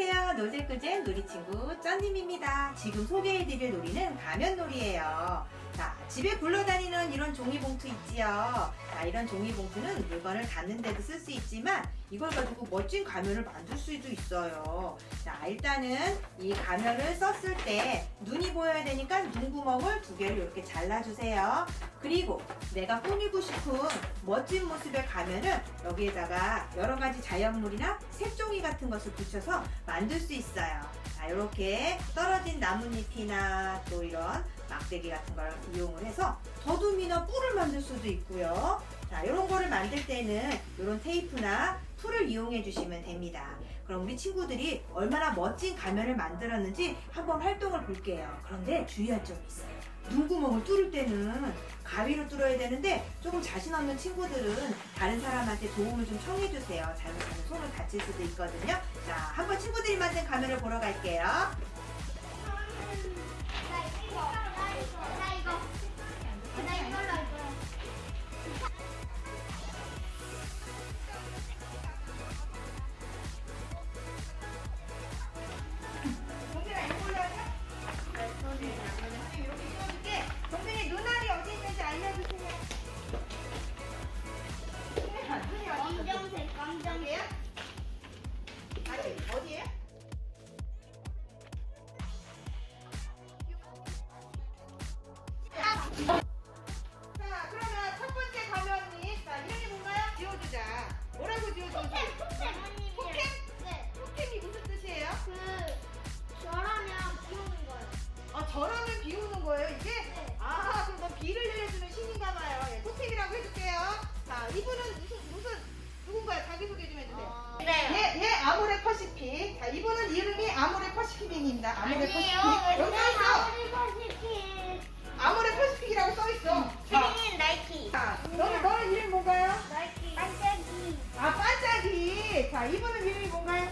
안녕하세요. 노제꾸제 놀이친구 쩐님입니다. 지금 소개해드릴 놀이는 가면놀이에요. 자, 집에 굴러다니는 이런 종이봉투 있지요. 자, 이런 종이봉투는 물건을 담는 데도 쓸 수 있지만 이걸 가지고 멋진 가면을 만들 수도 있어요. 자, 일단은 이 가면을 썼을 때 눈이 보여야 되니까 눈구멍을 두 개를 이렇게 잘라주세요. 그리고 내가 꾸미고 싶은 멋진 모습의 가면은 여기에다가 여러 가지 자연물이나 색종이 같은 것을 붙여서 만들 수 있어요. 자, 이렇게 떨어진 나뭇잎이나 또 이런 막대기 같은 걸 이용을 해서 더듬이나 뿔을 만들 수도 있고요. 자, 이런 거를 만들 때는 이런 테이프나 풀을 이용해 주시면 됩니다. 그럼 우리 친구들이 얼마나 멋진 가면을 만들었는지 한번 활동을 볼게요. 그런데 주의할 점이 있어요. 눈구멍을 뚫을 때는 가위로 뚫어야 되는데 조금 자신 없는 친구들은 다른 사람한테 도움을 좀 청해 주세요. 잘못하면 손을 다칠 수도 있거든요. 자, 한번 친구들이 만든 가면을 보러 갈게요. 나 이거, 나 이거, 나 이거. 아 저라면 비우는 거예요 이게? 네. 아 그럼 넌 비를 내려주는 신인가 봐요. 예, 토템이라고 해줄게요. 자 이분은 무슨 무슨 누군가요? 자기소개 좀 해주세요. 그래요. 예, 예, 아모레 퍼시픽. 자, 이분은 이름이 아모레 퍼시픽입니다. 아모레 퍼시픽. 여기 써있어. 아무리 퍼시픽. 아모레 퍼시픽이라고 써있어. 자, 트윈 나이키. 자, 너는, 너는 이름이 뭔가요? 나이키. 반짝이. 아, 반짝이. 자, 이분은 이름이 뭔가요?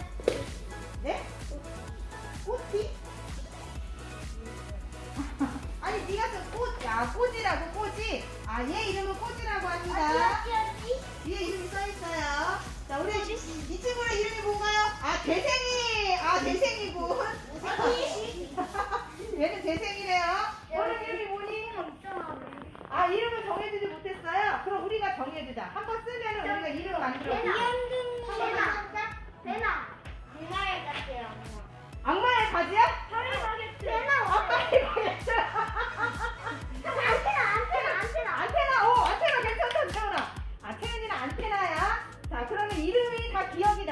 야, 꽃이라고, 꽃이. 아, 얘 이름은 꽃이라고 합니다. 어디, 뒤에 이름이 써 있어요. 자, 우리 이, 이 친구는 이름이 뭔가요? 아, 대생이! 아, 대생이군. 어디? 얘는 대생이래요. 너는 이름이 뭐니? 아, 이름을 정해주지 못했어요. 그럼 우리가 정해주자. 한번 쓰면 우리가 이름 만들어.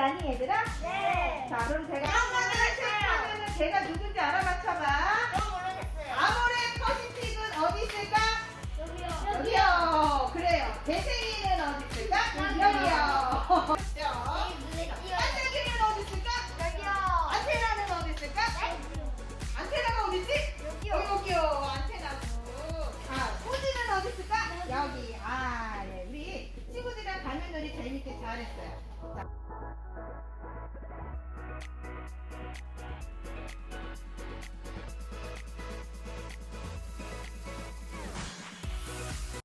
나니, 얘들아? 네. 자, 그럼 제가. 체크하면 제가 누군지 알아맞혀봐.